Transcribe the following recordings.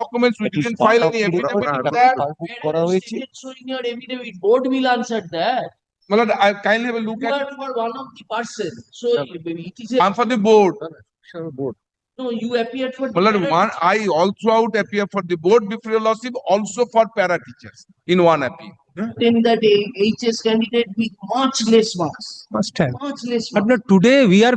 documents, we That is didn't part file of any the affidavit record. with that. বুক করা হয়েছে Showing your affidavit, board will answer that. My lord, I kindly have a look You at, are for one of the person, so it is I'm a, for the board. Board no, you appeared for. My lord, the one, I also out appear for the board before your lordship, also for para teachers in one appeal. Then that a HS candidate with much less marks, Must have. much less But marks. no, today we are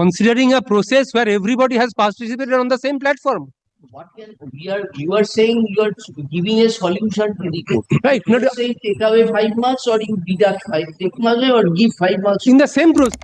considering a process where everybody has participated on the same platform. What can, we are, you are saying you are giving a solution to the. Right, You not saying take away five marks or you deduct five, take marks or give five marks. in the same process.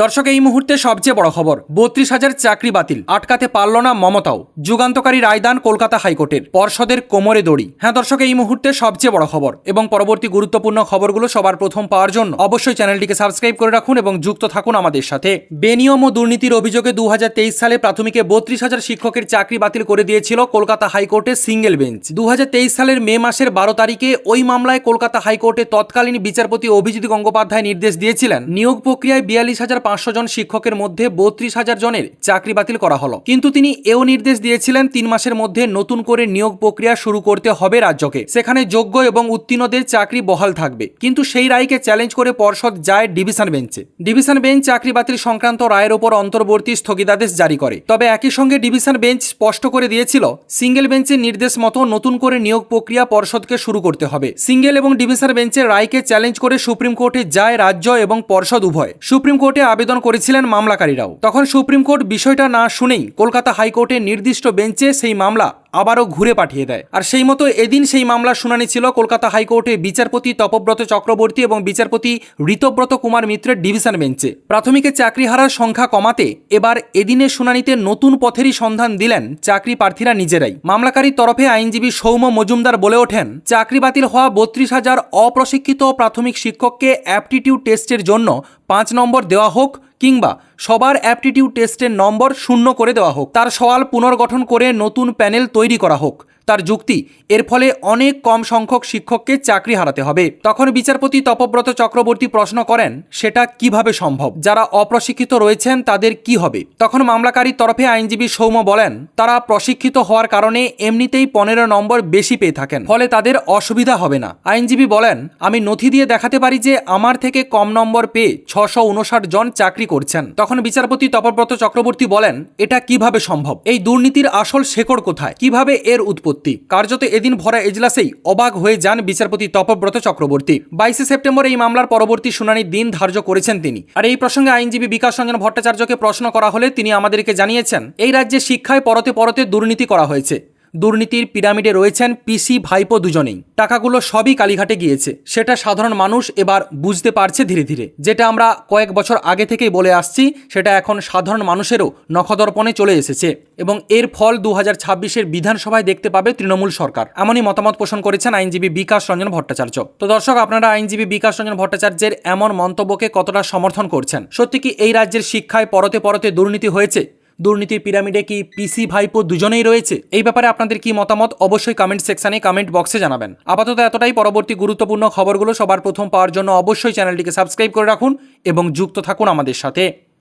দর্শক, এই মুহূর্তে সবচেয়ে বড় খবর, বত্রিশ হাজার চাকরি বাতিল, আটকাতে পারল না মমতাও। যুগান্তকারী রায়দান কলকাতা হাইকোর্টের, পর্ষদের কোমরে দড়ি। হ্যাঁ দর্শক, এই মুহূর্তে সবচেয়ে বড় খবর এবং পরবর্তী গুরুত্বপূর্ণ খবরগুলো সবার প্রথম পাওয়ার জন্য অবশ্যই চ্যানেলটিকে সাবস্ক্রাইব করে রাখুন এবং যুক্ত থাকুন আমাদের সাথে। বেনিয়ম ও দুর্নীতির অভিযোগে দু হাজার তেইশ সালে প্রাথমিকে বত্রিশ হাজার শিক্ষকের চাকরি বাতিল করে দিয়েছিল কলকাতা হাইকোর্টের সিঙ্গেল বেঞ্চ। দু হাজার তেইশ সালের মে মাসের বারো তারিখে ওই মামলায় কলকাতা হাইকোর্টে তৎকালীন বিচারপতি অভিজিৎ গঙ্গোপাধ্যায় নির্দেশ দিয়েছিলেন। নিয়োগ প্রক্রিয়ায় বিয়াল্লিশ হাজার পাঁচশো জন শিক্ষকের মধ্যে বত্রিশ হাজার জনের চাকরি বাতিল করা হলো। কিন্তু তিনি এও নির্দেশ দিয়েছিলেন তিন মাসের মধ্যে নতুন করে নিয়োগ প্রক্রিয়া শুরু করতে হবে রাজ্যকে। সেখানে যোগ্য এবং উত্তীর্ণদের চাকরি বহাল থাকবে। কিন্তু সেই রায়কে চ্যালেঞ্জ করে পর্ষদ যায় ডিভিশন বেঞ্চে। ডিভিশন বেঞ্চ চাকরি বাতিল সংক্রান্ত রায়ের ওপর অন্তর্বর্তী স্থগিতাদেশ জারি করে। তবে একই সঙ্গে ডিভিশন বেঞ্চ স্পষ্ট করে দিয়েছিল, সিঙ্গেল বেঞ্চের নির্দেশ মতো নতুন করে নিয়োগ প্রক্রিয়া পর্ষদকে শুরু করতে হবে। সিঙ্গেল এবং ডিভিশন বেঞ্চের রায়কে চ্যালেঞ্জ করে সুপ্রিম কোর্টে যায় রাজ্য এবং পর্ষদ উভয়। সুপ্রিম কোর্টে আবেদন করেছিলেন মামলাকারীরাও। তখন সুপ্রিম কোর্ট বিষয়টা না শুনেই কলকাতা হাইকোর্টের নির্দিষ্ট বেঞ্চে সেই মামলা আবারও ঘুরে পাঠিয়ে দেয়। আর সেই মতো এদিন সেই মামলার শুনানি ছিল কলকাতা হাইকোর্টে বিচারপতি তপব্রত চক্রবর্তী এবং বিচারপতি ঋতব্রত কুমার মিত্রের ডিভিশন বেঞ্চে। প্রাথমিকে চাকরি হারার সংখ্যা কমাতে এবার এদিনের শুনানিতে নতুন পথেরই সন্ধান দিলেন চাকরি প্রার্থীরা নিজেরাই। মামলাকারীর তরফে আইনজীবী সৌম্য মজুমদার বলে ওঠেন, চাকরি বাতিল হওয়া বত্রিশ হাজার অপ্রশিক্ষিত প্রাথমিক শিক্ষককে অ্যাপটিটিউড টেস্টের জন্য পাঁচ নম্বর দেওয়া হোক কিংবা সবার অ্যাপটিটিউড টেস্টের নম্বর শূন্য করে দেওয়া হোক। তার সওয়াল পুনর্গঠন করে নতুন প্যানেল তৈরি করা হোক। তার যুক্তি, এর ফলে অনেক কম সংখ্যক শিক্ষককে চাকরি হারাতে হবে। তখন বিচারপতি তপব্রত চক্রবর্তী প্রশ্ন করেন, সেটা কীভাবে সম্ভব? যারা অপ্রশিক্ষিত রয়েছেন, তাদের কি হবে? তখন মামলাকারীর তরফে আইনজীবী সৌম্য বলেন, তারা প্রশিক্ষিত হওয়ার কারণে এমনিতেই পনেরো নম্বর বেশি পেয়ে থাকেন, ফলে তাদের অসুবিধা হবে না। আইনজীবী বলেন, আমি নথি দিয়ে দেখাতে পারি যে আমার থেকে কম নম্বর পেয়ে ছশো উনষাট জন চাকরি করছেন। তখন বিচারপতি তপব্রত চক্রবর্তী বলেন, এটা কীভাবে সম্ভব? এই দুর্নীতির আসল শেকড় কোথায়? কীভাবে এর উৎপত্তি? কার্যত এদিন ভরা এজলাসেই অবাক হয়ে যান বিচারপতি তপব্রত চক্রবর্তী। বাইশে সেপ্টেম্বর এই মামলার পরবর্তী শুনানির দিন ধার্য করেছেন তিনি। আর এই প্রসঙ্গে আইনজীবী বিকাশ রঞ্জন ভট্টাচার্যকে প্রশ্ন করা হলে তিনি আমাদেরকে জানিয়েছেন, এই রাজ্যে শিক্ষায় পরতে পরতে দুর্নীতি করা হয়েছে। দুর্নীতির পিরামিডে রয়েছেন পিসি, ভাইপো দুজনেই। টাকাগুলো সবই কালীঘাটে গিয়েছে। সেটা সাধারণ মানুষ এবার বুঝতে পারছে ধীরে ধীরে। যেটা আমরা কয়েক বছর আগে থেকেই বলে আসছি, সেটা এখন সাধারণ মানুষেরও নখদর্পণে চলে এসেছে। এবং এর ফল দু হাজার বিধানসভায় দেখতে পাবে তৃণমূল সরকার। এমনই মতামত পোষণ করেছেন আইনজীবী বিকাশ রঞ্জন ভট্টাচার্য। তো দর্শক, আপনারা আইনজীবী বিকাশ রঞ্জন ভট্টাচার্যের এমন মন্তব্যকে কতটা সমর্থন করছেন? সত্যি কি এই রাজ্যের শিক্ষায় পরতে পরতে দুর্নীতি হয়েছে? দুর্নীতির পিরামিডে কি পিসি ভাইপো দুজনেই রয়েছে? এই ব্যাপারে আপনাদের কি মতামত? অবশ্যই কমেন্ট সেকশনে কমেন্ট বক্সে জানাবেন। আপাতত এতটাই। পরবর্তী গুরুত্বপূর্ণ খবরগুলো সবার প্রথম পাওয়ার জন্য অবশ্যই চ্যানেলটিকে সাবস্ক্রাইব করে রাখুন এবং যুক্ত থাকুন আমাদের সাথে।